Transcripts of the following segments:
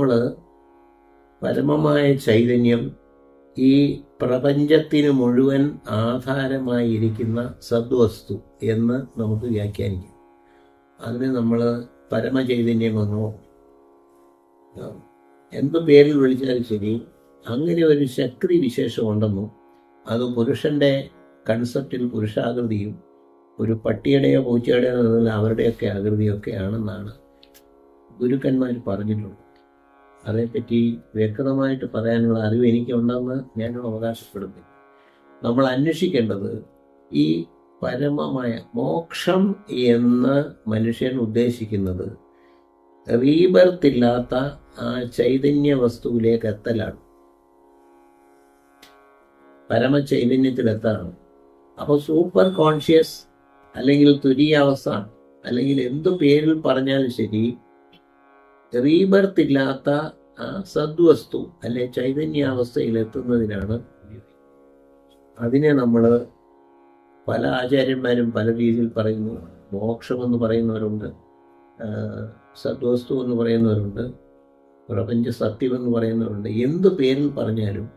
നമ്മൾ പരമമായ ചൈതന്യം ഈ പ്രപഞ്ചത്തിന് മുഴുവൻ ആധാരമായിരിക്കുന്ന സദ്വസ്തു എന്ന് നമുക്ക് വ്യാഖ്യാനിക്കാം. അതിനെ നമ്മൾ പരമചൈതന്യമെന്നോ എന്ത് പേരിൽ വിളിച്ചാലും ശരി അങ്ങനെ ഒരു ശക്തി വിശേഷമുണ്ടെന്നും അത് പുരുഷന്റെ കൺസെപ്റ്റിൽ പുരുഷാകൃതിയും ഒരു പട്ടിയുടെയോ പൂച്ചയുടെയോ അവരുടെയൊക്കെ ആകൃതിയൊക്കെയാണെന്നാണ് ഗുരുക്കന്മാർ പറഞ്ഞിട്ടുള്ളത്. അതേപ്പറ്റി വ്യക്തമായിട്ട് പറയാനുള്ള അറിവ് എനിക്കുണ്ടെന്ന് ഞാൻ അവകാശപ്പെടുന്നു. നമ്മൾ അന്വേഷിക്കേണ്ടത് ഈ പരമമായ മോക്ഷം എന്ന് മനുഷ്യൻ ഉദ്ദേശിക്കുന്നത് റീബർത്ത് ഇല്ലാത്ത ആ ചൈതന്യ വസ്തുവിലേക്ക് എത്തലാണ്. പരമചൈതന്യത്തിലെത്താണ് അപ്പോൾ സൂപ്പർ കോൺഷ്യസ് അല്ലെങ്കിൽ തുരീയാവസ്ഥ അല്ലെങ്കിൽ എന്തു പേരിൽ പറഞ്ഞാലും ശരി റീബർത്ത് ഇല്ലാത്ത ആ സദ്വസ്തു അല്ലെ ചൈതന്യാവസ്ഥയിൽ എത്തുന്നതിനാണ് അതിനെ നമ്മൾ പല ആചാര്യന്മാരും പല രീതിയിൽ പറയുന്നു. മോക്ഷമെന്ന് പറയുന്നവരുണ്ട്. സദ്വസ്തു എന്ന് പറയുന്നവരുണ്ട്. പ്രപഞ്ച സത്യം എന്ന് പറയുന്നവരുണ്ട്. എന്ത് പേരിൽ പറഞ്ഞാലും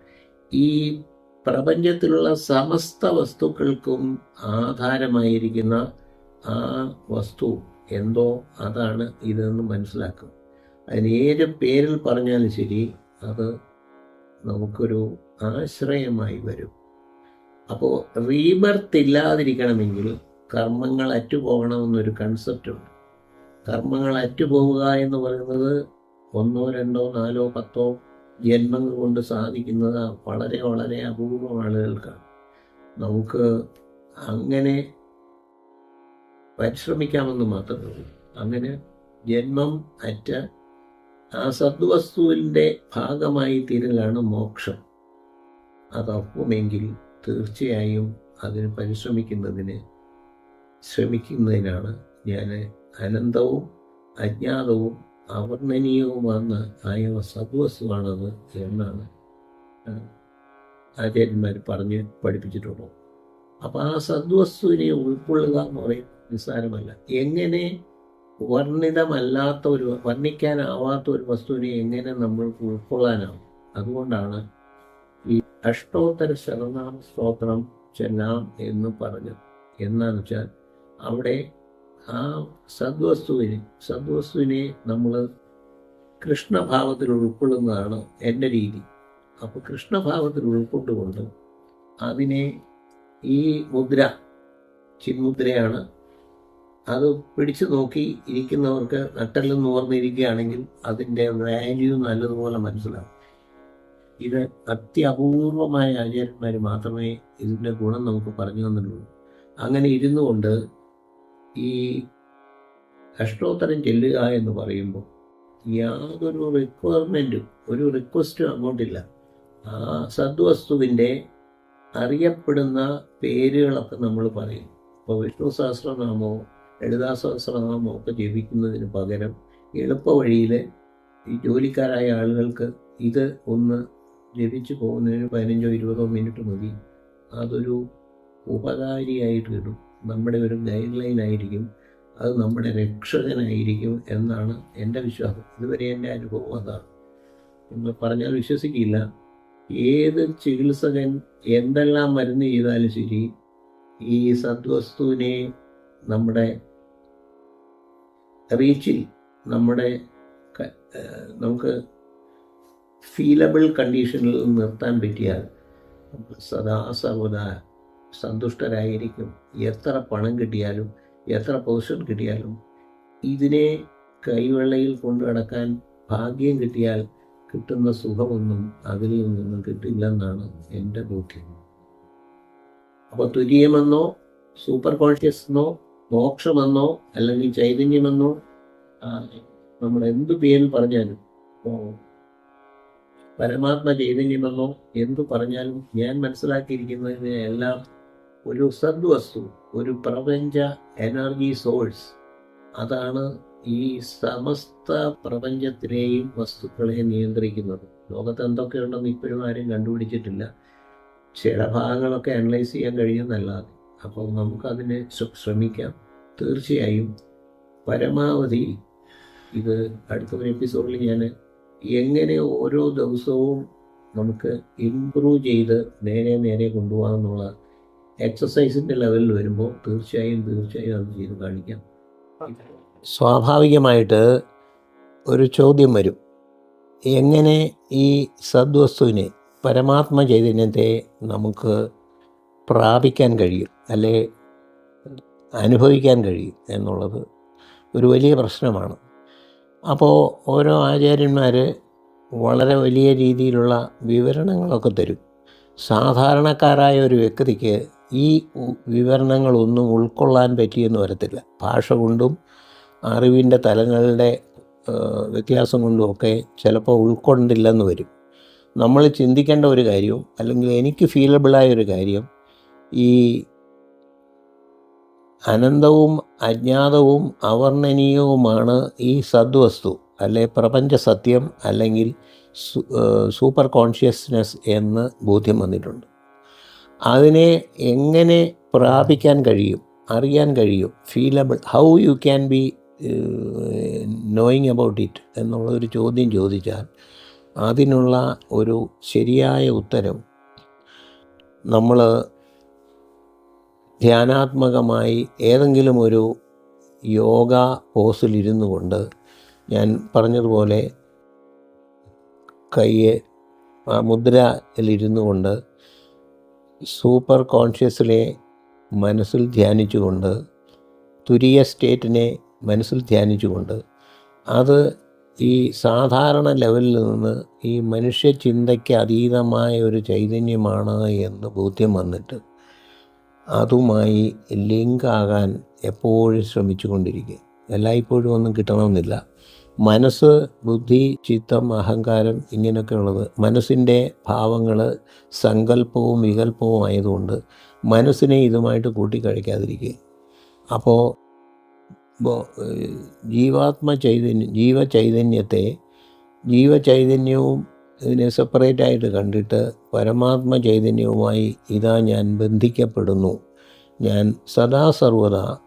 ഈ പ്രപഞ്ചത്തിലുള്ള സമസ്ത വസ്തുക്കൾക്കും ആധാരമായിരിക്കുന്ന ആ വസ്തു എന്തോ അതാണ് ഇതെന്ന് മനസ്സിലാക്കുക അതിന് ഏത് പേരിൽ പറഞ്ഞാലും ശരി അത് നമുക്കൊരു ആശ്രയമായി വരും. അപ്പോൾ റീബർത്ത് ഇല്ലാതിരിക്കണമെങ്കിൽ കർമ്മങ്ങൾ അറ്റുപോകണമെന്നൊരു കൺസെപ്റ്റുണ്ട് കർമ്മങ്ങൾ അറ്റുപോവുക എന്ന് പറയുന്നത് ഒന്നോ രണ്ടോ നാലോ പത്തോ ജന്മങ്ങൾ കൊണ്ട് സാധിക്കുന്നത് വളരെ വളരെ അപൂർവം ആളുകൾക്കാണ്. നമുക്ക് അങ്ങനെ പരിശ്രമിക്കാമെന്ന് മാത്രമേ ഉള്ളൂ. അങ്ങനെ ജന്മം അറ്റ ആ സദ്വസ്തുവിന്റെ ഭാഗമായി തീരലാണ് മോക്ഷം. അതപ്പുമെങ്കിൽ തീർച്ചയായും അതിന് പരിശ്രമിക്കുന്നതിന് ശ്രമിക്കുന്നതിനാണ് ഞാൻ അനന്തവും അജ്ഞാതവും അവർണനീയവുമാണ് ആയ സദ്വസ്തുവാണത് എന്നാണ് ആചാര്യന്മാർ പറഞ്ഞ് പഠിപ്പിച്ചിട്ടുള്ളത്. അപ്പം ആ സദ്വസ്തുവിനെ ഉൾക്കൊള്ളുക എന്ന് പറയുന്നത് നിസ്സാരമല്ല. എങ്ങനെ വർണിതമല്ലാത്ത ഒരു വർണിക്കാനാവാത്ത ഒരു വസ്തുവിനെ എങ്ങനെ നമ്മൾ ഉൾക്കൊള്ളാനാവും? അതുകൊണ്ടാണ് ഈ അഷ്ടോത്തര ശതനാമ സ്തോത്രം ചെല്ലാം എന്ന് പറഞ്ഞത്. എന്നാന്ന് വെച്ചാൽ അവിടെ ആ സദ്വസ്തുവിനെ സദ്വസ്തുവിനെ നമ്മൾ കൃഷ്ണഭാവത്തിൽ ഉൾക്കൊള്ളുന്നതാണ് എന്റെ രീതി. അപ്പോൾ കൃഷ്ണഭാവത്തിൽ ഉൾക്കൊണ്ടുകൊണ്ട് അതിനെ ഈ മുദ്ര ചിന്മുദ്രയാണ് അത് പിടിച്ചു നോക്കി ഇരിക്കുന്നവർക്ക് നട്ടെല്ലാം ഓർന്നിരിക്കുകയാണെങ്കിൽ അതിന്റെ വാല്യൂ നല്ലതുപോലെ മനസ്സിലാവും. ഇത് അത്യപൂർവമായ ആചാര്യന്മാർ മാത്രമേ ഇതിന്റെ ഗുണം നമുക്ക് പറഞ്ഞു തന്നിട്ടുള്ളൂ. അങ്ങനെ ഇരുന്നു കൊണ്ട് ഈ അഷ്ടോത്തരം ചെല്ലുക എന്ന് പറയുമ്പോൾ യാതൊരു റിക്വയർമെന്റും ഒരു റിക്വസ്റ്റും അങ്ങോട്ടില്ല ആ സദ്വസ്തുവിന്റെ അറിയപ്പെടുന്ന പേരുകളൊക്കെ നമ്മൾ പറയും. ഇപ്പോൾ വിഷ്ണു സഹസ്രനാമോ ലളിതാ സഹസ്രനാമോ ഒക്കെ ജപിക്കുന്നതിന് പകരം എളുപ്പ വഴിയിൽ ഈ ജോലിക്കാരായ ആളുകൾക്ക് ഇത് ഒന്ന് ജപിച്ചു പോകുന്നതിന് പതിനഞ്ചോ ഇരുപതോ മിനിറ്റ് മതി. അതൊരു ഉപകാരിയായിട്ട് കിട്ടും നമ്മുടെ ഒരു ഗൈഡ് ലൈൻ ആയിരിക്കും. അത് നമ്മുടെ രക്ഷകനായിരിക്കും എന്നാണ് എന്റെ വിശ്വാസം. ഇതുവരെ എന്റെ അനുഭവം അതാണ്. നിങ്ങൾ പറഞ്ഞാൽ വിശ്വസിക്കില്ല. ഏത് ചികിത്സകൻ എന്തെല്ലാം മരുന്ന് ചെയ്താലും ശരി ഈ സദ്വസ്തുവിനെ നമ്മുടെ റീച്ചിൽ നമ്മുടെ നമുക്ക് ഫീലബിൾ കണ്ടീഷനിൽ നിർത്താൻ പറ്റിയാൽ സദാ സർവദാ സന്തുഷ്ടരായിരിക്കും. എത്ര പണം കിട്ടിയാലും എത്ര പൊസിഷൻ കിട്ടിയാലും ഇതിനെ കൈവെള്ളയിൽ കൊണ്ടു നടക്കാൻ ഭാഗ്യം കിട്ടിയാൽ കിട്ടുന്ന സുഖമൊന്നും അതിൽ നിന്നും കിട്ടില്ലെന്നാണ് എന്റെ ബോധ്യം. അപ്പോൾ തുര്യമെന്നോ സൂപ്പർ കോൺഷ്യസ് എന്നോ മോക്ഷമെന്നോ അല്ലെങ്കിൽ ചൈതന്യമെന്നോ നമ്മൾ എന്ത് പേരിൽ പറഞ്ഞാലും പരമാത്മ ചൈതന്യമെന്നോ എന്തു പറഞ്ഞാലും ഞാൻ മനസ്സിലാക്കിയിരിക്കുന്നതിനെല്ലാം ഒരു സദ്വസ്തു ഒരു പ്രപഞ്ച എനർജി സോഴ്സ്. അതാണ് ഈ സമസ്ത പ്രപഞ്ചത്തിലെയും വസ്തുക്കളെ നിയന്ത്രിക്കുന്നത്. ലോകത്ത് എന്തൊക്കെയുണ്ടെന്ന് ഇപ്പോഴും ആരും കണ്ടുപിടിച്ചിട്ടില്ല. ചില ഭാഗങ്ങളൊക്കെ അനലൈസ് ചെയ്യാൻ കഴിയുന്നല്ലാതെ അപ്പോൾ നമുക്കതിനെ ശ്ര- ശ്രമിക്കാം. തീർച്ചയായും പരമാവധി ഇത് അടുത്ത ഒരു എപ്പിസോഡിൽ ഞാൻ എങ്ങനെ ഓരോ ദിവസവും നമുക്ക് ഇമ്പ്രൂവ് ചെയ്ത് നേരെ നേരെ കൊണ്ടുപോകാമെന്നുള്ള എക്സസൈസിന്റെ ലെവലിൽ വരുമ്പോൾ തീർച്ചയായും തീർച്ചയായും അത് ചെയ്ത് കാണിക്കാം. സ്വാഭാവികമായിട്ട് ഒരു ചോദ്യം വരും. എങ്ങനെ ഈ സദ്വസ്തുവിനെ പരമാത്മ ചൈതന്യത്തെ നമുക്ക് പ്രാപിക്കാൻ കഴിയും? അല്ലെ അനുഭവിക്കാൻ കഴിയും എന്നുള്ളത് ഒരു വലിയ പ്രശ്നമാണ്. അപ്പോൾ ഓരോ ആചാര്യന്മാർ വളരെ വലിയ രീതിയിലുള്ള വിവരണങ്ങളൊക്കെ തരും. സാധാരണക്കാരായ ഒരു വ്യക്തിക്ക് ഈ വിവരണങ്ങളൊന്നും ഉൾക്കൊള്ളാൻ പറ്റിയെന്ന് വരത്തില്ല. ഭാഷ കൊണ്ടും അറിവിന്റെ തലങ്ങളുടെ വ്യത്യാസം കൊണ്ടുമൊക്കെ ചിലപ്പോൾ ഉൾക്കൊണ്ടില്ലെന്ന് വരും. നമ്മൾ ചിന്തിക്കേണ്ട ഒരു കാര്യവും അല്ലെങ്കിൽ എനിക്ക് ഫീലബിളായ ഒരു കാര്യം ഈ അനന്തവും അജ്ഞാതവും അവർണനീയവുമാണ് ഈ സദ്വസ്തു അല്ലെ പ്രപഞ്ച സത്യം അല്ലെങ്കിൽ സൂപ്പർ കോൺഷ്യസ്നെസ് എന്ന് ബോധ്യം വന്നിട്ടുണ്ട്. അതിനെ എങ്ങനെ പ്രാപിക്കാൻ കഴിയും അറിയാൻ കഴിയും feelable how you can be knowing about it എന്നുള്ളൊരു ചോദ്യം ചോദിച്ചാൽ അതിനുള്ള ഒരു ശരിയായ ഉത്തരം നമ്മൾ ധ്യാനാത്മകമായി ഏതെങ്കിലും ഒരു യോഗ പോസിലിരുന്നു കൊണ്ട് ഞാൻ പറഞ്ഞതുപോലെ കയ്യെ ആ മുദ്രയിലിരുന്നു കൊണ്ട് സൂപ്പർ കോൺഷ്യസിലെ മനസ്സിൽ ധ്യാനിച്ചുകൊണ്ട് തുരിയ സ്റ്റേറ്റിനെ മനസ്സിൽ ധ്യാനിച്ചുകൊണ്ട് അത് ഈ സാധാരണ ലെവലിൽ നിന്ന് ഈ മനുഷ്യ ചിന്തയ്ക്ക് അതീതമായ ഒരു ചൈതന്യമാണ് എന്ന് ബോധ്യം വന്നിട്ട് അതുമായി ലിങ്ക് ആകാൻ എപ്പോഴും ശ്രമിച്ചു കൊണ്ടിരിക്കുക എല്ലായ്പ്പോഴും ഒന്നും കിട്ടണമെന്നില്ല. മനസ്സ് ബുദ്ധി ചിത്തം അഹങ്കാരം ഇങ്ങനെയൊക്കെ ഉള്ളത് മനസ്സിന്റെ ഭാവങ്ങൾ സങ്കല്പവും വികല്പവും ആയതുകൊണ്ട് മനസ്സിനെ ഇതുമായിട്ട് കൂട്ടിക്കഴിക്കാതിരിക്കുക. അപ്പോൾ ജീവാത്മ ചൈതന്യം ജീവചൈതന്യത്തെ ജീവചൈതന്യവും ഇതിനെ സെപ്പറേറ്റ് ആയിട്ട് കണ്ടിട്ട് പരമാത്മ ചൈതന്യവുമായി ഇതാ ഞാൻ ബന്ധിക്കപ്പെടുന്നു. ഞാൻ സദാ സർവദാ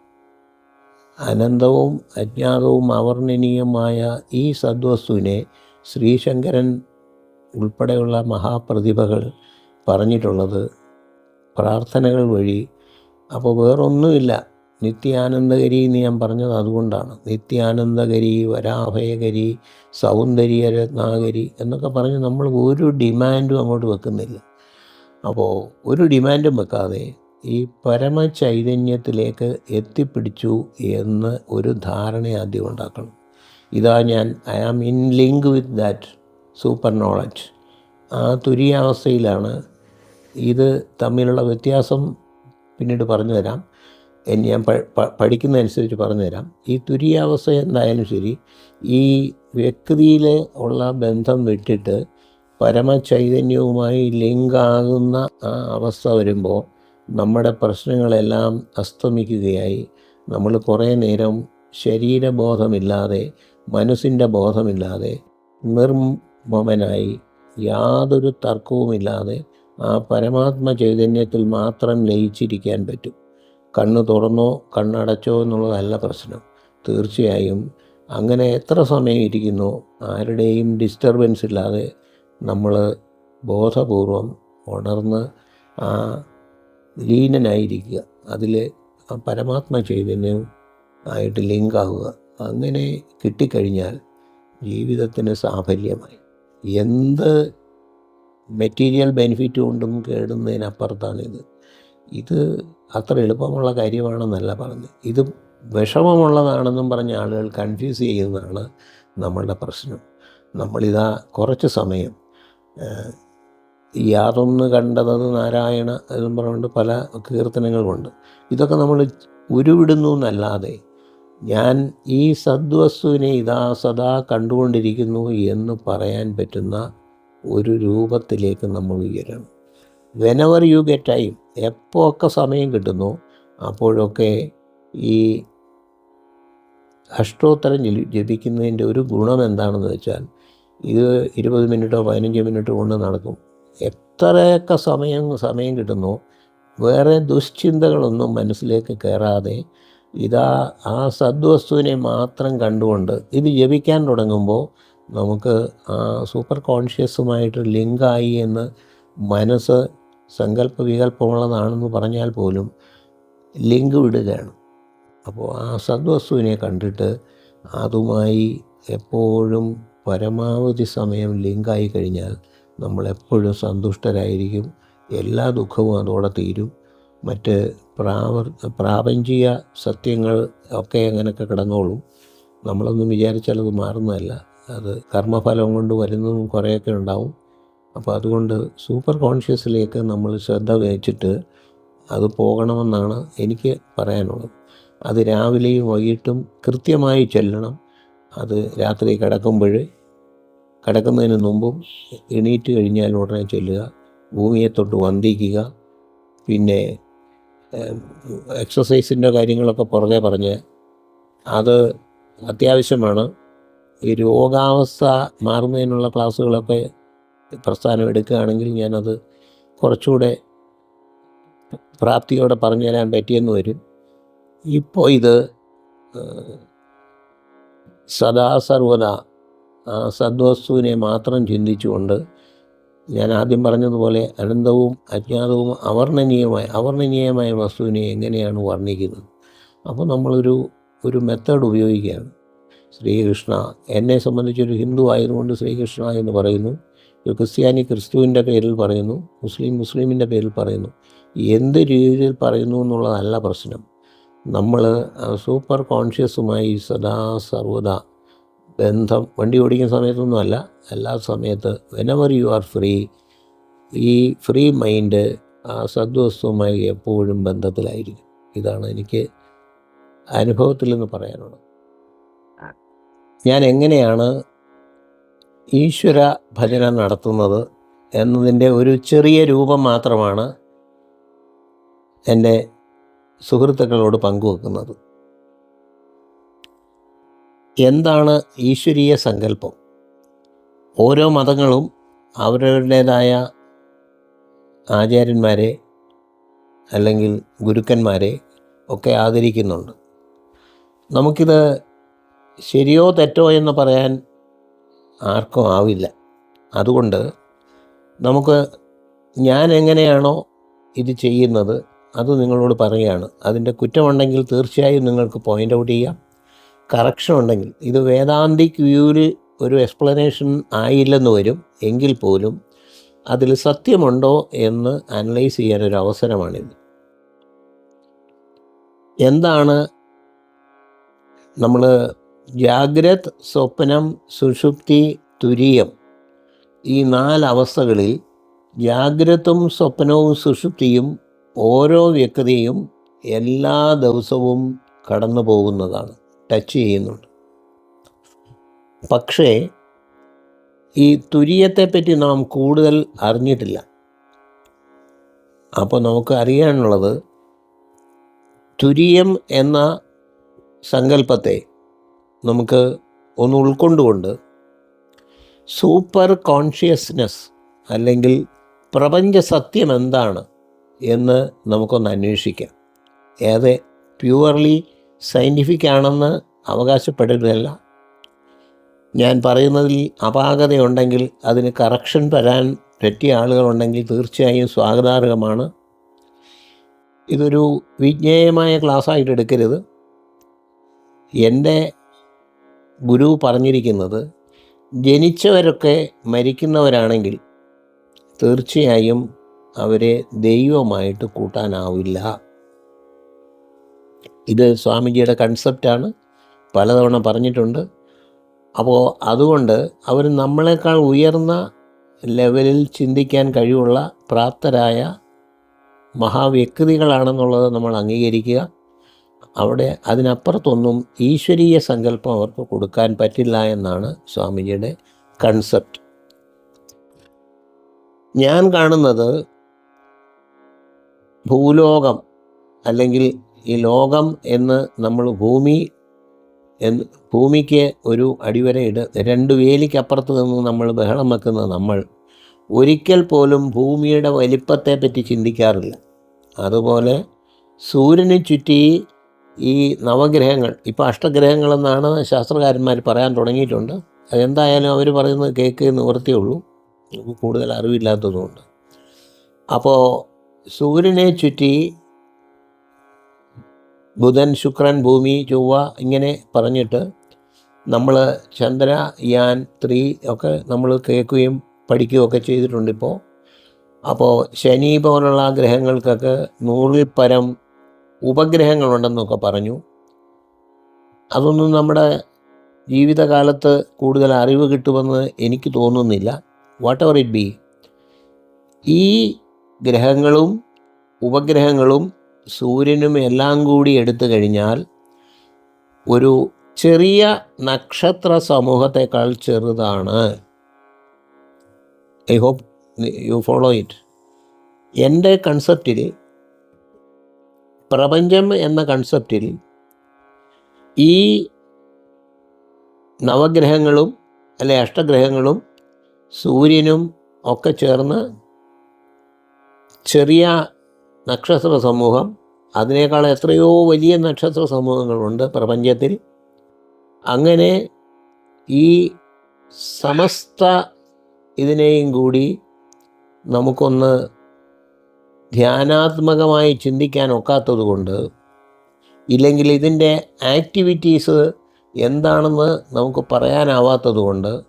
അനന്തവും അജ്ഞാതവും അവർണനീയമായ ഈ സദ്വസ്തുവിനെ ശ്രീശങ്കരൻ ഉൾപ്പെടെയുള്ള മഹാപ്രതിഭകൾ പറഞ്ഞിട്ടുള്ളത് പ്രാർത്ഥനകൾ വഴി. അപ്പോൾ വേറൊന്നുമില്ല. നിത്യാനന്ദഗരി എന്ന് ഞാൻ പറഞ്ഞത് അതുകൊണ്ടാണ്. നിത്യാനന്ദഗരി വരാഭയഗരി സൗന്ദര്യരത്നാഗരി എന്നൊക്കെ പറഞ്ഞ് നമ്മൾ ഒരു ഡിമാൻഡും അങ്ങോട്ട് വെക്കുന്നില്ല. അപ്പോൾ ഒരു ഡിമാൻഡും വെക്കാതെ ഈ പരമചൈതന്യത്തിലേക്ക് എത്തിപ്പിടിച്ചു എന്ന് ഒരു ധാരണ ആദ്യം ഉണ്ടാക്കണം. ഇതാ ഞാൻ I am in link with that super knowledge ആ തുരിയാവസ്ഥയിലാണ് ഇത് തമ്മിലുള്ള വ്യത്യാസം പിന്നീട് പറഞ്ഞു തരാം ഞാൻ പഠിക്കുന്നതനുസരിച്ച് പറഞ്ഞുതരാം. ഈ തുര്യാവസ്ഥ എന്തായാലും ശരി ഈ വ്യക്തിയിൽ ഉള്ള ബന്ധം വിട്ടിട്ട് പരമചൈതന്യവുമായി ലിങ്കാകുന്ന ആ അവസ്ഥ വരുമ്പോൾ നമ്മുടെ പ്രശ്നങ്ങളെല്ലാം അസ്തമിക്കുകയായി. നമ്മൾ കുറേ നേരം ശരീരബോധമില്ലാതെ മനസ്സിന്റെ ബോധമില്ലാതെ നിർമ്മമനായി യാതൊരു തർക്കവുമില്ലാതെ ആ പരമാത്മ ചൈതന്യത്തിൽ മാത്രം ലയിച്ചിരിക്കാൻ പറ്റും. കണ്ണ് തുറന്നോ കണ്ണടച്ചോ എന്നുള്ളതല്ല പ്രശ്നം. തീർച്ചയായും അങ്ങനെ എത്ര സമയം ഇരിക്കുന്നോ ആരുടെയും ഡിസ്റ്റർബൻസ് ഇല്ലാതെ നമ്മൾ ബോധപൂർവം ഉണർന്ന് ആ ലീനനായിരിക്കുക. അതിൽ പരമാത്മ ചൈതന്യം ആയിട്ട് ലിങ്കാവുക. അങ്ങനെ കിട്ടിക്കഴിഞ്ഞാൽ ജീവിതത്തിന് സാഫല്യമായി. എന്ത് മെറ്റീരിയൽ ബെനിഫിറ്റ് കൊണ്ടും കേടുന്നതിനപ്പുറത്താണിത്. ഇത് അത്ര എളുപ്പമുള്ള കാര്യമാണെന്നല്ല പറഞ്ഞത്. ഇത് വിഷമമുള്ളതാണെന്നും പറഞ്ഞ ആളുകൾ കൺഫ്യൂസ് ചെയ്യുന്നതാണ് നമ്മളുടെ പ്രശ്നം. നമ്മളിതാ കുറച്ച് സമയം യാതൊന്ന് കണ്ടതത് നാരായണ എന്നും പറഞ്ഞുകൊണ്ട് പല കീർത്തനങ്ങളുമുണ്ട്. ഇതൊക്കെ നമ്മൾ ഉരുവിടുന്നു എന്നല്ലാതെ ഞാൻ ഈ സദ്വസ്തുവിനെ ഇതാ സദാ കണ്ടുകൊണ്ടിരിക്കുന്നു എന്ന് പറയാൻ പറ്റുന്ന ഒരു രൂപത്തിലേക്ക് നമ്മൾ ഉയരണം. വെനവർ യു ഗെറ്റ് ടൈം എപ്പോൾ ഒക്കെ സമയം കിട്ടുന്നു അപ്പോഴൊക്കെ ഈ അഷ്ടോത്തരം ജലി- ജപിക്കുന്നതിന്റെ ഒരു ഗുണം എന്താണെന്ന് വെച്ചാൽ ഇത് ഇരുപത് മിനിറ്റോ പതിനഞ്ച് മിനിറ്റോ കൊണ്ട് നടക്കും. എത്രയൊക്കെ സമയം സമയം കിട്ടുന്നു വേറെ ദുശ്ചിന്തകളൊന്നും മനസ്സിലേക്ക് കയറാതെ ഇതാ ആ സദ്വസ്തുവിനെ മാത്രം കണ്ടുകൊണ്ട് ഇത് ജപിക്കാൻ തുടങ്ങുമ്പോൾ നമുക്ക് ആ സൂപ്പർ കോൺഷ്യസുമായിട്ട് ലിങ്കായി എന്ന് മനസ്സ് സങ്കല്പ വികല്പമുള്ളതാണെന്ന് പറഞ്ഞാൽ പോലും ലിങ്ക് വിടുകയാണ്. അപ്പോൾ ആ സദ്വസ്തുവിനെ കണ്ടിട്ട് അതുമായി എപ്പോഴും പരമാവധി സമയം ലിങ്കായി കഴിഞ്ഞാൽ നമ്മളെപ്പോഴും സന്തുഷ്ടരായിരിക്കും. എല്ലാ ദുഃഖവും അതോടെ തീരും. മറ്റ് പ്രാവർ പ്രാപഞ്ചിക സത്യങ്ങൾ ഒക്കെ അങ്ങനെയൊക്കെ കിടന്നോളും. നമ്മളൊന്നും വിചാരിച്ചാൽ അത് മാറുന്നതല്ല. അത് കർമ്മഫലം കൊണ്ട് വരുന്നതും കുറേയൊക്കെ ഉണ്ടാവും. അപ്പോൾ അതുകൊണ്ട് സൂപ്പർ കോൺഷ്യസിലേക്ക് നമ്മൾ ശ്രദ്ധ വഹിച്ചിട്ട് അത് പോകണമെന്നാണ് എനിക്ക് പറയാനുള്ളത്. അത് രാവിലെയും വൈകിട്ടും കൃത്യമായി ചെല്ലണം. അത് രാത്രി കിടക്കുമ്പോൾ കിടക്കുന്നതിന് മുമ്പും എണീറ്റ് കഴിഞ്ഞാൽ ഉടനെ ചെല്ലുക ഭൂമിയെ തൊട്ട് വന്ദിക്കുക പിന്നെ എക്സസൈസിന്റെ കാര്യങ്ങളൊക്കെ പുറകെ പറഞ്ഞ് അത് അത്യാവശ്യമാണ്. ഈ രോഗാവസ്ഥ മാറുന്നതിനുള്ള ക്ലാസ്സുകളൊക്കെ പ്രസ്ഥാനം എടുക്കുകയാണെങ്കിൽ ഞാനത് കുറച്ചുകൂടെ പ്രാപ്തിയോടെ പറഞ്ഞു തരാൻ പറ്റിയെന്ന് വരും. ഇപ്പോൾ ഇത് സദാ സർവദാ സദ്വസ്തുവിനെ മാത്രം ചിന്തിച്ചുകൊണ്ട് ഞാൻ ആദ്യം പറഞ്ഞതുപോലെ അനന്തവും അജ്ഞാതവും അവർണനീയമായ അവർണനീയമായ വസ്തുവിനെ എങ്ങനെയാണ് വർണിക്കുന്നത്? അപ്പോൾ നമ്മളൊരു ഒരു മെത്തേഡ് ഉപയോഗിക്കുകയാണ്. ശ്രീകൃഷ്ണ എന്നെ സംബന്ധിച്ചൊരു ഹിന്ദു ആയതുകൊണ്ട് ശ്രീകൃഷ്ണ എന്ന് പറയുന്നു. ക്രിസ്ത്യാനി ക്രിസ്തുവിന്റെ പേരിൽ പറയുന്നു മുസ്ലിം മുസ്ലിമിന്റെ പേരിൽ പറയുന്നു. എന്ത് രീതിയിൽ പറയുന്നു എന്നുള്ളതല്ല പ്രശ്നം. നമ്മൾ സൂപ്പർ കോൺഷ്യസുമായി സദാ സർവദാ ബന്ധം വണ്ടി ഓടിക്കുന്ന സമയത്തൊന്നുമല്ല എല്ലാ സമയത്ത് വെനവർ യു ആർ ഫ്രീ ഈ ഫ്രീ മൈൻഡ് ആ സദ്വസ്തുവുമായി എപ്പോഴും ബന്ധത്തിലായിരിക്കും. ഇതാണ് എനിക്ക് അനുഭവത്തിൽ നിന്ന് പറയാനുള്ളത്. ഞാൻ എങ്ങനെയാണ് ഈശ്വര ഭജന നടത്തുന്നത് എന്നതിന്റെ ഒരു ചെറിയ രൂപം മാത്രമാണ് എന്റെ സുഹൃത്തുക്കളോട് പങ്കുവെക്കുന്നത്. എന്താണ് ഈശ്വരീയ സങ്കല്പം? ഓരോ മതങ്ങളും അവരവരുടേതായ ആചാര്യന്മാരെ അല്ലെങ്കിൽ ഗുരുക്കന്മാരെ ഒക്കെ ആദരിക്കുന്നുണ്ട്. നമുക്കിത് ശരിയോ തെറ്റോ എന്ന് പറയാൻ ആർക്കും ആവില്ല. അതുകൊണ്ട് നമുക്ക് ഞാൻ എങ്ങനെയാണോ ഇത് ചെയ്യുന്നത് അത് നിങ്ങളോട് പറയുകയാണ്. അതിന്റെ കുറ്റമുണ്ടെങ്കിൽ തീർച്ചയായും നിങ്ങൾക്ക് പോയിന്റ് ഔട്ട് ചെയ്യാം. കറക്ഷൻ ഉണ്ടെങ്കിൽ. ഇത് വേദാന്തിക് വ്യൂവിൽ ഒരു എക്സ്പ്ലനേഷൻ ആയില്ലെന്ന് വരും. എങ്കിൽ പോലും അതിൽ സത്യമുണ്ടോ എന്ന് അനലൈസ് ചെയ്യാനൊരു അവസരമാണിത്. എന്താണ് നമ്മൾ ജാഗ്രത് സ്വപ്നം സുഷുപ്തി തുരീയം. ഈ നാലവസ്ഥകളിൽ ജാഗ്രതും സ്വപ്നവും സുഷുപ്തിയും ഓരോ വ്യക്തിയും എല്ലാ ദിവസവും കടന്നു പോകുന്നതാണ്. ടച്ച് ചെയ്യുന്നുണ്ട്. പക്ഷേ ഈ തുര്യത്തെപ്പറ്റി നാം കൂടുതൽ അറിഞ്ഞിട്ടില്ല. അപ്പോൾ നമുക്ക് അറിയാനുള്ളത് തുര്യം എന്ന സങ്കല്പത്തെ നമുക്ക് ഒന്ന് ഉൾക്കൊണ്ടുകൊണ്ട് സൂപ്പർ കോൺഷ്യസ്നെസ് അല്ലെങ്കിൽ പ്രപഞ്ച സത്യം എന്താണ് എന്ന് നമുക്കൊന്ന് അന്വേഷിക്കാം. ഏത്? പ്യുവർലി സയന്റിഫിക് ആണെന്ന് അവകാശപ്പെടരുതല്ല ഞാൻ പറയുന്നതിൽ അപാകതയുണ്ടെങ്കിൽ അതിന് കറക്ഷൻ വരാൻ പറ്റിയ ആളുകളുണ്ടെങ്കിൽ തീർച്ചയായും സ്വാഗതാർഹമാണ്. ഇതൊരു വിജ്ഞേയമായ ക്ലാസ്സായിട്ട് എടുക്കരുത്. എന്റെ ഗുരു പറഞ്ഞിരിക്കുന്നത് ജനിച്ചവരൊക്കെ മരിക്കുന്നവരാണെങ്കിൽ തീർച്ചയായും അവരെ ദൈവമായിട്ട് കൂട്ടാനാവില്ല. ഇത് സ്വാമിജിയുടെ കൺസെപ്റ്റാണ് പലതവണ പറഞ്ഞിട്ടുണ്ട്. അപ്പോൾ അതുകൊണ്ട് അവർ നമ്മളെക്കാൾ ഉയർന്ന ലെവലിൽ ചിന്തിക്കാൻ കഴിവുള്ള പ്രാപ്തരായ മഹാവ്യക്തികളാണെന്നുള്ളത് നമ്മൾ അംഗീകരിക്കുക. അവിടെ അതിനപ്പുറത്തൊന്നും ഈശ്വരീയ സങ്കല്പം അവർക്ക് കൊടുക്കാൻ പറ്റില്ല എന്നാണ് സ്വാമിജിയുടെ കൺസെപ്റ്റ് ഞാൻ കാണുന്നത് ഭൂലോകം അല്ലെങ്കിൽ ഈ ലോകം എന്ന് നമ്മൾ ഭൂമി എന്ന് ഭൂമിക്ക് ഒരു അടിവരയിട് രണ്ട് വേലിക്കപ്പുറത്ത് നിന്ന് നമ്മൾ ബഹളം വെക്കുന്ന നമ്മൾ ഒരിക്കൽ പോലും ഭൂമിയുടെ വലിപ്പത്തെ പറ്റി ചിന്തിക്കാറില്ല. അതുപോലെ സൂര്യനെ ചുറ്റി ഈ നവഗ്രഹങ്ങൾ ഇപ്പോൾ അഷ്ടഗ്രഹങ്ങളെന്നാണ് ശാസ്ത്രകാരന്മാർ പറയാൻ തുടങ്ങിയിട്ടുണ്ട്. അതെന്തായാലും അവർ പറയുന്നത് കേക്ക് നിവർത്തിയുള്ളൂ കൂടുതൽ അറിവില്ലാത്തതുകൊണ്ട്. അപ്പോൾ സൂര്യനെ ചുറ്റി ബുധൻ ശുക്രൻ ഭൂമി ചൊവ്വ ഇങ്ങനെ പറഞ്ഞിട്ട് നമ്മൾ ചന്ദ്ര യാൻ ത്രീ ഒക്കെ നമ്മൾ കേൾക്കുകയും പഠിക്കുകയൊക്കെ ചെയ്തിട്ടുണ്ട് ഇപ്പോൾ അപ്പോൾ ശനി പോലുള്ള ഗ്രഹങ്ങൾക്കൊക്കെ നൂറിൽ പരം ഉപഗ്രഹങ്ങളുണ്ടെന്നൊക്കെ പറഞ്ഞു. അതൊന്നും നമ്മുടെ ജീവിതകാലത്ത് കൂടുതൽ അറിവ് കിട്ടുമെന്ന് എനിക്ക് തോന്നുന്നില്ല. വാട്ട് എവർ ഇറ്റ് ബി ഈ ഗ്രഹങ്ങളും ഉപഗ്രഹങ്ങളും സൂര്യനും എല്ലാം കൂടി എടുത്തു കഴിഞ്ഞാൽ ഒരു ചെറിയ നക്ഷത്ര സമൂഹത്തെക്കാൾ ചെറുതാണ്. I hope you follow it എന്റെ കൺസെപ്റ്റിൽ പ്രപഞ്ചം എന്ന കൺസെപ്റ്റിൽ ഈ നവഗ്രഹങ്ങളും അല്ലെ അഷ്ടഗ്രഹങ്ങളും സൂര്യനും ഒക്കെ ചേർന്ന് ചെറിയ നക്ഷത്ര സമൂഹം അതിനേക്കാൾ എത്രയോ വലിയ നക്ഷത്ര സമൂഹങ്ങളുണ്ട് പ്രപഞ്ചത്തിൽ. അങ്ങനെ ഈ സമസ്ത ഇതിനെയും കൂടി നമുക്കൊന്ന് ധ്യാനാത്മകമായി ചിന്തിക്കാൻ ഒക്കാത്തത് കൊണ്ട് ഇല്ലെങ്കിൽ ഇതിന്റെ ആക്ടിവിറ്റീസ് എന്താണെന്ന് നമുക്ക് പറയാനാവാത്തത് കൊണ്ട്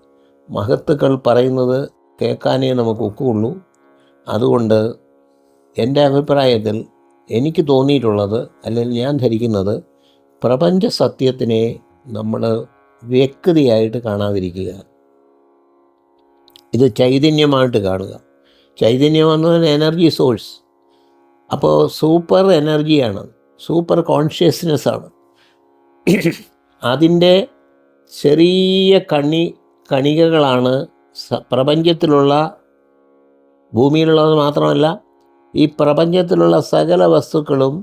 മഹത്തുക്കൾ പറയുന്നത് കേൾക്കാനേ നമുക്ക് ഒക്കുകയുള്ളൂ. അതുകൊണ്ട് എന്റെ അഭിപ്രായത്തിൽ എനിക്ക് തോന്നിയിട്ടുള്ളത് അല്ലെങ്കിൽ ഞാൻ ധരിക്കുന്നത് പ്രപഞ്ച സത്യത്തിനെ നമ്മൾ വ്യക്തിയായിട്ട് കാണാതിരിക്കുക. ഇത് ചൈതന്യമായിട്ട് കാണുക. ചൈതന്യം എന്നത് എനർജി സോഴ്സ് അപ്പോൾ സൂപ്പർ എനർജിയാണ് സൂപ്പർ കോൺഷ്യസ്നെസ്സാണ്. അതിന്റെ ചെറിയ കണി കണികകളാണ് പ്രപഞ്ചത്തിലുള്ള ഭൂമിയിലുള്ളത് മാത്രമല്ല ഈ പ്രപഞ്ചത്തിലുള്ള സകല വസ്തുക്കളും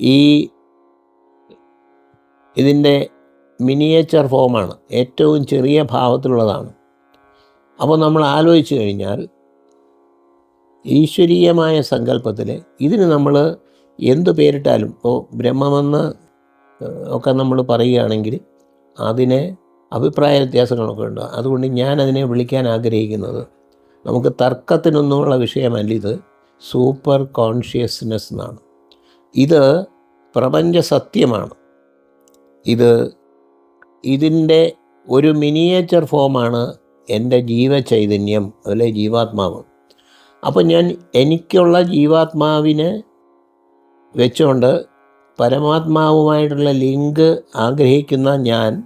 ഈ ഇതിന്റെ മിനിയേച്ചർ ഫോമാണ് ഏറ്റവും ചെറിയ ഭാവത്തിലുള്ളതാണ്. അപ്പോൾ നമ്മൾ ആലോചിച്ച് കഴിഞ്ഞാൽ ഈശ്വരീയമായ സങ്കല്പത്തിൽ ഇതിന് നമ്മൾ എന്തു പേരിട്ടാലും ഇപ്പോൾ ബ്രഹ്മമെന്ന് ഒക്കെ നമ്മൾ പറയുകയാണെങ്കിൽ അതിനെ അഭിപ്രായ വ്യത്യാസങ്ങളൊക്കെ ഉണ്ട്. അതുകൊണ്ട് ഞാൻ അതിനെ വിളിക്കാൻ ആഗ്രഹിക്കുന്നത് നമുക്ക് തർക്കത്തിനൊന്നുമുള്ള വിഷയമല്ല ഇത്. സൂപ്പർ കോൺഷ്യസ്നെസ് എന്നാണ്. ഇത് പ്രപഞ്ച സത്യമാണ്. ഇത് ഇതിന്റെ ഒരു മിനിയേച്ചർ ഫോമാണ് എന്റെ ജീവചൈതന്യം അല്ലെ ജീവാത്മാവ്. അപ്പോൾ ഞാൻ എനിക്കുള്ള ജീവാത്മാവിനെ വെച്ചുകൊണ്ട് പരമാത്മാവുമായിട്ടുള്ള ലിങ്ക് ആഗ്രഹിക്കുന്ന ഞാൻ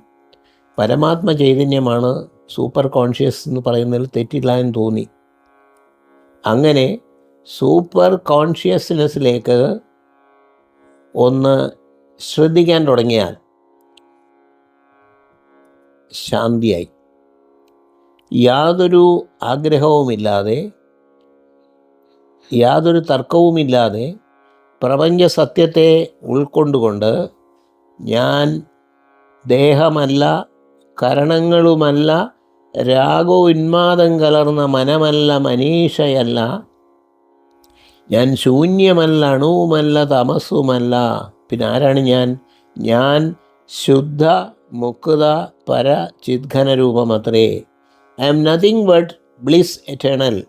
പരമാത്മ ചൈതന്യമാണ് സൂപ്പർ കോൺഷ്യസ് എന്ന് പറയുന്നതിൽ തെറ്റില്ല എന്ന് തോന്നി. അങ്ങനെ സൂപ്പർ കോൺഷ്യസ്നെസ്സിലേക്ക് ഒന്ന് ശ്രദ്ധിക്കാൻ തുടങ്ങിയാൽ ശാന്തിയായി. യാതൊരു ആഗ്രഹവുമില്ലാതെ യാതൊരു തർക്കവുമില്ലാതെ പ്രപഞ്ച സത്യത്തെ ഉൾക്കൊണ്ടുകൊണ്ട് ഞാൻ ദേഹമല്ല കരണങ്ങളുമല്ല രാഗോന്മാദം കലർന്ന മനമല്ല മനീഷയല്ല. ഞാൻ ശൂന്യമല്ല അണുവുമല്ല തമസുമല്ല പിന്നെ ആരാണ് ഞാൻ? ഞാൻ ശുദ്ധ മുക്ത പര ചിദ്ഘന രൂപമത്രേ I am nothing but bliss eternal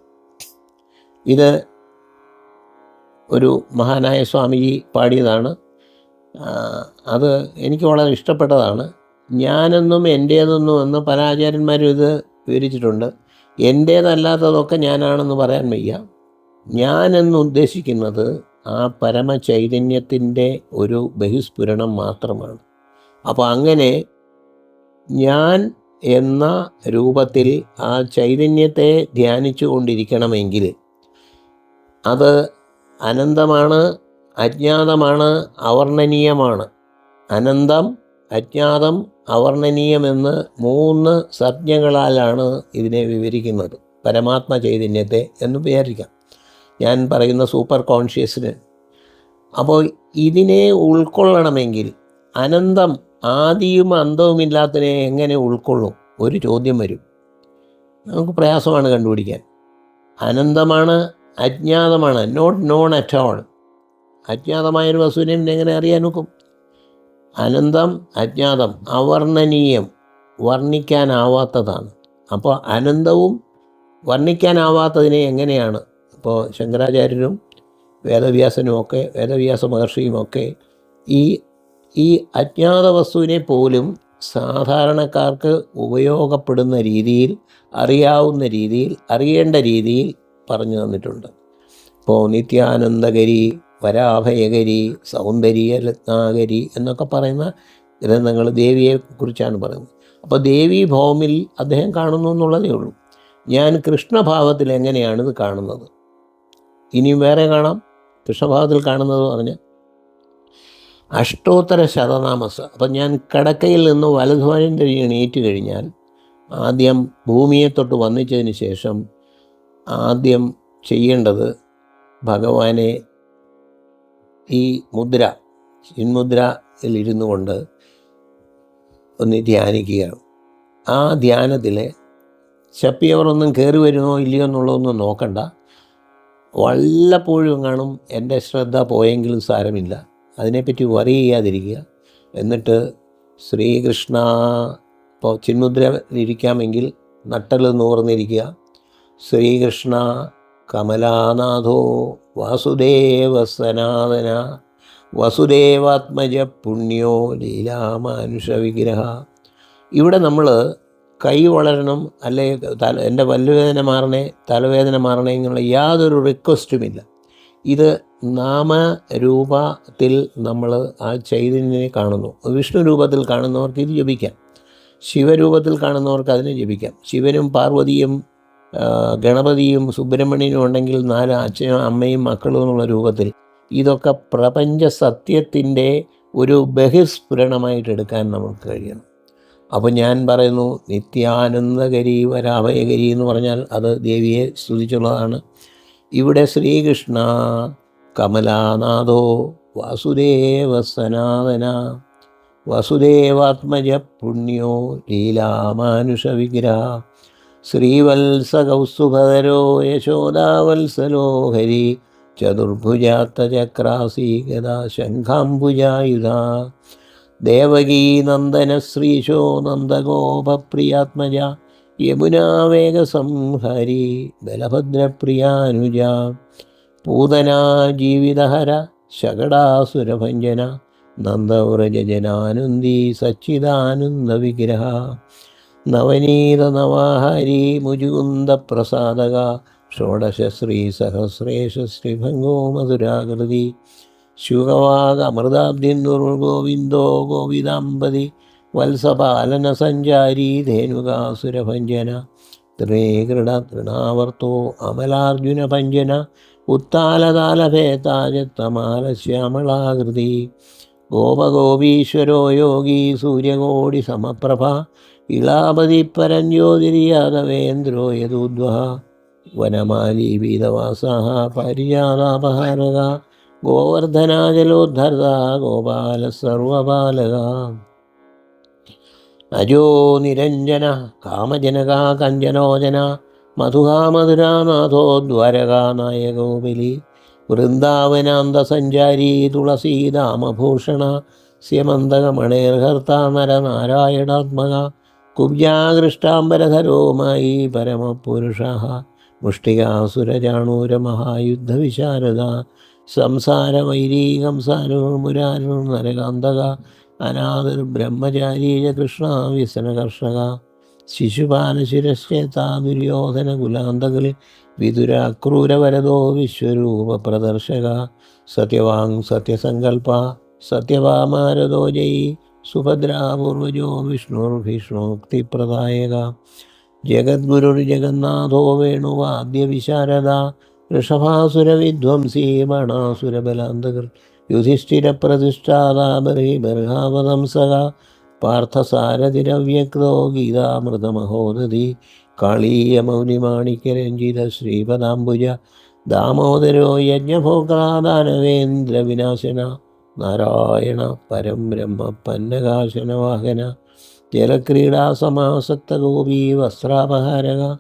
ഇത് ഒരു മഹാനായ സ്വാമിജി പാടിയതാണ്. അത് എനിക്ക് വളരെ ഇഷ്ടപ്പെട്ടതാണ്. ഞാനെന്നും എന്റേതെന്നും എന്ന് പല ആചാര്യന്മാരും ഇത് വിവരിച്ചിട്ടുണ്ട്. എന്റേതല്ലാത്തതൊക്കെ ഞാനാണെന്ന് പറയാൻ വയ്യ. ഞാനെന്ന് ഉദ്ദേശിക്കുന്നത് ആ പരമചൈതന്യത്തിന്റെ ഒരു ബഹിസ്ഫുരണം മാത്രമാണ്. അപ്പോൾ അങ്ങനെ ഞാൻ എന്ന രൂപത്തിൽ ആ ചൈതന്യത്തെ ധ്യാനിച്ചു കൊണ്ടിരിക്കണമെങ്കിൽ അത് അനന്തമാണ് അജ്ഞാതമാണ് അവർണനീയമാണ്. അനന്തം അജ്ഞാതം അവർണനീയമെന്ന് മൂന്ന് സംജ്ഞകളാലാണ് ഇതിനെ വിവരിക്കുന്നത്. പരമാത്മ ചൈതന്യത്തെ എന്ന് വിചാരിക്കാം. ഞാൻ പറയുന്ന സൂപ്പർ കോൺഷ്യസിന്. അപ്പോൾ ഇതിനെ ഉൾക്കൊള്ളണമെങ്കിൽ അനന്തം ആദിയും അന്തവുമില്ലാത്തതിനെ എങ്ങനെ ഉൾക്കൊള്ളും? ഒരു ചോദ്യം വരും. നമുക്ക് പ്രയാസമാണ് കണ്ടുപിടിക്കാൻ. അനന്തമാണ് അജ്ഞാതമാണ് നോട്ട് നോൺ അറ്റ് ഓൾ അജ്ഞാതമായൊരു വസ്തുവിനെ പിന്നെ എങ്ങനെ അറിയാൻ നോക്കും അനന്തം അജ്ഞാതം അവർണനീയം വർണിക്കാനാവാത്തതാണ്. അപ്പോൾ അനന്തവും വർണിക്കാനാവാത്തതിനെ എങ്ങനെയാണ്? ഇപ്പോൾ ശങ്കരാചാര്യരും വേദവ്യാസനും ഒക്കെ വേദവ്യാസ മഹർഷിയും ഒക്കെ ഈ ഈ അജ്ഞാത വസ്തുവിനെ പോലും സാധാരണക്കാർക്ക് ഉപയോഗപ്പെടുന്ന രീതിയിൽ അറിയാവുന്ന രീതിയിൽ അറിയേണ്ട രീതിയിൽ പറഞ്ഞു തന്നിട്ടുണ്ട്. ഇപ്പോൾ നിത്യാനന്ദഗരി വരാഭയഗരി സൗന്ദര്യ രത്നാഗരി എന്നൊക്കെ പറയുന്ന ഗ്രന്ഥങ്ങൾ ദേവിയെ കുറിച്ചാണ് പറയുന്നത്. അപ്പോൾ ദേവി ഭൗമിൽ അദ്ദേഹം കാണുന്നു എന്നുള്ളതേ ഉള്ളൂ. ഞാൻ കൃഷ്ണഭാവത്തിൽ എങ്ങനെയാണ് ഇത് കാണുന്നത്? ഇനിയും വേറെ കാണാം. കൃഷ്ണഭാവത്തിൽ കാണുന്നത് പറഞ്ഞ് അഷ്ടോത്തര ശതനാമസ്. അപ്പം ഞാൻ കിടക്കയിൽ നിന്ന് വലതുവാനിന്റെ എണീറ്റ് കഴിഞ്ഞാൽ ആദ്യം ഭൂമിയെ തൊട്ട് വന്നിച്ചതിന് ശേഷം ആദ്യം ചെയ്യേണ്ടത് ഭഗവാനെ ഈ മുദ്ര ചിന്മുദ്രയിൽ ഇരുന്നു കൊണ്ട് ഒന്ന് ധ്യാനിക്കുകയാണ്. ആ ധ്യാനത്തിൽ ചപ്പിയവരൊന്നും കയറി വരുമോ ഇല്ലയോ എന്നുള്ളതൊന്നും നോക്കണ്ട. വല്ലപ്പോഴും കാണും എന്റെ ശ്രദ്ധ പോയെങ്കിലും സാരമില്ല. അതിനെപ്പറ്റി വറി ചെയ്യാതിരിക്കുക. എന്നിട്ട് ശ്രീകൃഷ്ണ ഇപ്പോൾ ചിന്മുദ്രയിലിരിക്കാമെങ്കിൽ നട്ടൽ നൂർന്നിരിക്കുക. ശ്രീകൃഷ്ണ കമലാനാഥോ വാസുദേവ സനാതന വസുദേവാത്മജ പുണ്യോ ലീലാമാനുഷ വിഗ്രഹ ഇവിടെ നമ്മൾ കൈ വളരണം അല്ലെ തല എന്റെ പല്ലുവേദന മാറണേ തലവേദന മാറണേ എന്നുള്ള യാതൊരു റിക്വസ്റ്റുമില്ല. ഇത് നാമരൂപത്തിൽ നമ്മൾ ആ ചൈതന്യനെ കാണുന്നു. വിഷ്ണു രൂപത്തിൽ കാണുന്നവർക്ക് ഇത് ജപിക്കാം. ശിവരൂപത്തിൽ കാണുന്നവർക്ക് അതിനെ ജപിക്കാം. ശിവനും പാർവതിയും ഗണപതിയും സുബ്രഹ്മണ്യനും ഉണ്ടെങ്കിൽ നാല് അച്ഛനും അമ്മയും മക്കളും എന്നുള്ള രൂപത്തിൽ ഇതൊക്കെ പ്രപഞ്ച സത്യത്തിന്റെ ഒരു ബഹിസ്ഫുരണമായിട്ട് എടുക്കാൻ നമുക്ക് കഴിയണം. അപ്പോൾ ഞാൻ പറയുന്നു നിത്യാനന്ദഗരി വരാഭയഗരി എന്ന് പറഞ്ഞാൽ അത് ദേവിയെ സ്തുതിച്ചുള്ളതാണ്. ഇവിടെ ശ്രീകൃഷ്ണ കമലാനാഥോ വാസുദേവ സനാതന വസുദേവാത്മജ പുണ്യോ ലീലാമാനുഷ വിഗ്രഹ ശ്രീവത്സകൗസ്തുഭധരോ യശോദാവത്സലോ ഹരി ചതുർഭുജാത്തചക്രാസി ഗദാ ശംഖാംബുജായുധ ദേവകീ നന്ദന ശ്രീശോ നന്ദഗോപപ്രിയാത്മജ യമുനാവേഗസംഹരി ബലഭദ്രപ്രിയാനുജ. പൂതനാ ജീവിതഹര ശകടാസുരഭഞ്ജന നന്ദവ്രജനാനന്ദി സച്ചിദാനന്ദ വിഗ്രഹ നവനീത നവാഹരി മുജുകുന്ദ പ്രസാദക ഷോഡശ ശ്രീ സഹസ്രേഷ ശ്രീഭംഗോ മധുരാകൃതി ശുഗവാഗ അമൃതാബ്ദി ഗോവിന്ദോ ഗോവിദാമ്പതി വത്സപാലന സഞ്ചാരി ധേനുകാസുരഭഞ്ജന ത്രേകൃണ തൃണാവർത്തോ അമലാർജുന ഭഞ്ജന ഉത്താലതാലഭേതാജത്തമാല ശ്യാമളാകൃതി ഗോപഗോപീശ്വരോ യോഗി സൂര്യകോടി സമപ്രഭ ഇളാപതി പരഞ്ജ്യോതിരിയാദവേന്ദ്രോ യദൂദ്വ വനമാലി വീതവാസാഹ പരിജാതാപഹാരക ഗോവർദ്ധനാജലോദ്ധർത ഗോപാല സർവപാലക അജോ നിരഞ്ജന കാമജനക കഞ്ചനോജന മധുഹാമധുരാനാഥോ ദ്വാരകാനായകോ ബലി വൃന്ദാവനാന്ത സഞ്ചാരി തുളസീതാമഭൂഷണ സ്യമന്തകമണേർഹർത്താമര നാരായണാത്മക കുബ്ജാകൃഷ്ടാംബരധരോമായി പരമപുരുഷ മുഷ്ടികാസുരജാണൂരമഹായുദ്ധവിശാരദ സംസാരവൈരീകംസാരോ നരകാന്തക അനാഥർ കൃഷ്ണ വ്യസനകർഷക ശിശുപാലശിരശ്ചേതാ ദുര്യോധന കുലാന്തകളിൽ വിതുരാക്രൂരവരതോ വിശ്വരൂപ പ്രദർശക സത്യവാങ് സത്യസങ്കൽപ്പ സത്യവാമാരതോ ജയി. സുഭദ്രാപൂർവജോ വിഷ്ണുർഭീഷ്ണോക്തിപ്രദായക. ജഗദ്ഗുരുർ ജഗന്നാഥോ വേണുവാദ്യവിശാരദ. ഋഷഭാസുരവിധ്വംസീ മണാസുരബലാന്തകർ യുധിഷ്ഠിരപ്രതിഷ്ഠാതാബർഹി ബർഹാവതംസക പാർത്ഥസാരഥിരവ്യക്തോ ഗീതാമൃതമഹോദതി കാളീയമൗനിമാണിക്യരഞ്ജിത ശ്രീപദാംബുജ ദാമോദരോ യജ്ഞഭോക്രാദാനവേന്ദ്ര വിനാശന നാരായണ പരം ബ്രഹ്മ പന്നകാശനവാഹന ജലക്രീഡാസമാസക്തഗോപീ വസ്ത്രാപഹാരക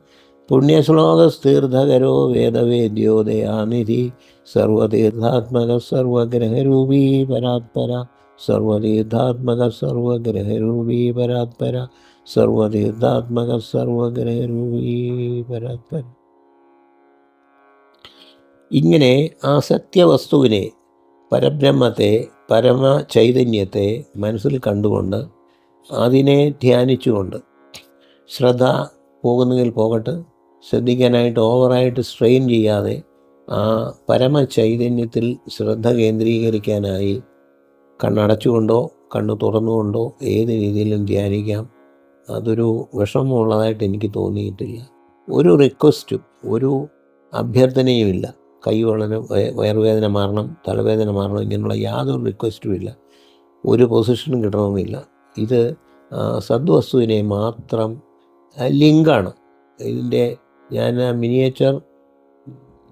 പുണ്യശ്ലോകസ്തീർത്ഥകരോ വേദവേദ്യോദയാനിധി സർവതീർത്ഥാത്മക സർവഗ്രഹരൂപീ പരാത്പര സർവതീർത്ഥാത്മക സർവഗ്രഹരൂപീ പരാത്പര സർവതീർത്ഥാത്മക സർവഗ്രഹരൂപീ പരാത്പര. ഇങ്ങനെ ആ സത്യവസ്തുവിനെ പരബ്രഹ്മത്തെ പരമ ചൈതന്യത്തെ മനസ്സിൽ കണ്ടുകൊണ്ട് അതിനെ ധ്യാനിച്ചുകൊണ്ട് ശ്രദ്ധ പോകുന്നെങ്കിൽ പോകട്ടെ. ശ്രദ്ധിക്കാനായിട്ട് ഓവറായിട്ട് സ്ട്രെയിൻ ചെയ്യാതെ ആ പരമ ചൈതന്യത്തിൽ ശ്രദ്ധ കേന്ദ്രീകരിക്കാനായി കണ്ണടച്ചുകൊണ്ടോ കണ്ണ് തുറന്നുകൊണ്ടോ ഏത് രീതിയിലും ധ്യാനിക്കാം. അതൊരു വിഷമമുള്ളതായിട്ട് എനിക്ക് തോന്നിയിട്ടില്ല. ഒരു റിക്വസ്റ്റും ഒരു അഭ്യർത്ഥനയുമില്ല. കൈ വളരെ വയ- വയറുവേദന മാറണം തലവേദന മാറണം ഇങ്ങനെയുള്ള യാതൊരു റിക്വസ്റ്റും ഇല്ല. ഒരു പൊസിഷനും കിട്ടണമെന്നില്ല. ഇത് സദ്വസ്തുവിനെ മാത്രം ലിങ്കാണ്. ഇതിന്റെ ഞാൻ മിനിയേച്ചർ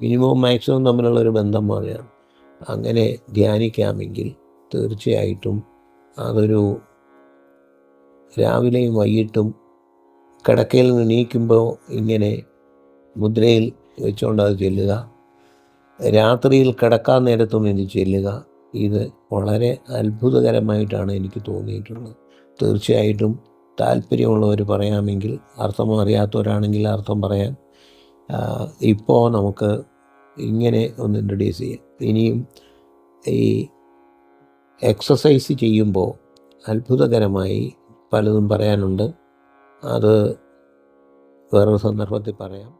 മിനിമവും മാക്സിമം തമ്മിലുള്ള ഒരു ബന്ധം പോലെയാണ്. അങ്ങനെ ധ്യാനിക്കാമെങ്കിൽ തീർച്ചയായിട്ടും അതൊരു രാവിലെയും വൈകിട്ടും കിടക്കയിൽ നിന്ന് നീക്കുമ്പോൾ ഇങ്ങനെ മുദ്രയിൽ വെച്ചുകൊണ്ട് അത് ചെല്ലുക. രാത്രിയിൽ കിടക്കാൻ നേരത്തും ഇത് ചെല്ലുക ഇത് വളരെ അത്ഭുതകരമായിട്ടാണ് എനിക്ക് തോന്നിയിട്ടുള്ളത്. തീർച്ചയായിട്ടും താല്പര്യമുള്ളവർ പറയാമെങ്കിൽ അർത്ഥം അറിയാത്തവരാണെങ്കിൽ അർത്ഥം പറയാൻ ഇപ്പോൾ നമുക്ക് ഇങ്ങനെ ഒന്ന് ഇൻട്രൊഡ്യൂസ് ചെയ്യാം. ഇനിയും ഈ എക്സസൈസ് ചെയ്യുമ്പോൾ അത്ഭുതകരമായി പലതും പറയാനുണ്ട്. അത് വേറൊരു സന്ദർഭത്തിൽ പറയാം.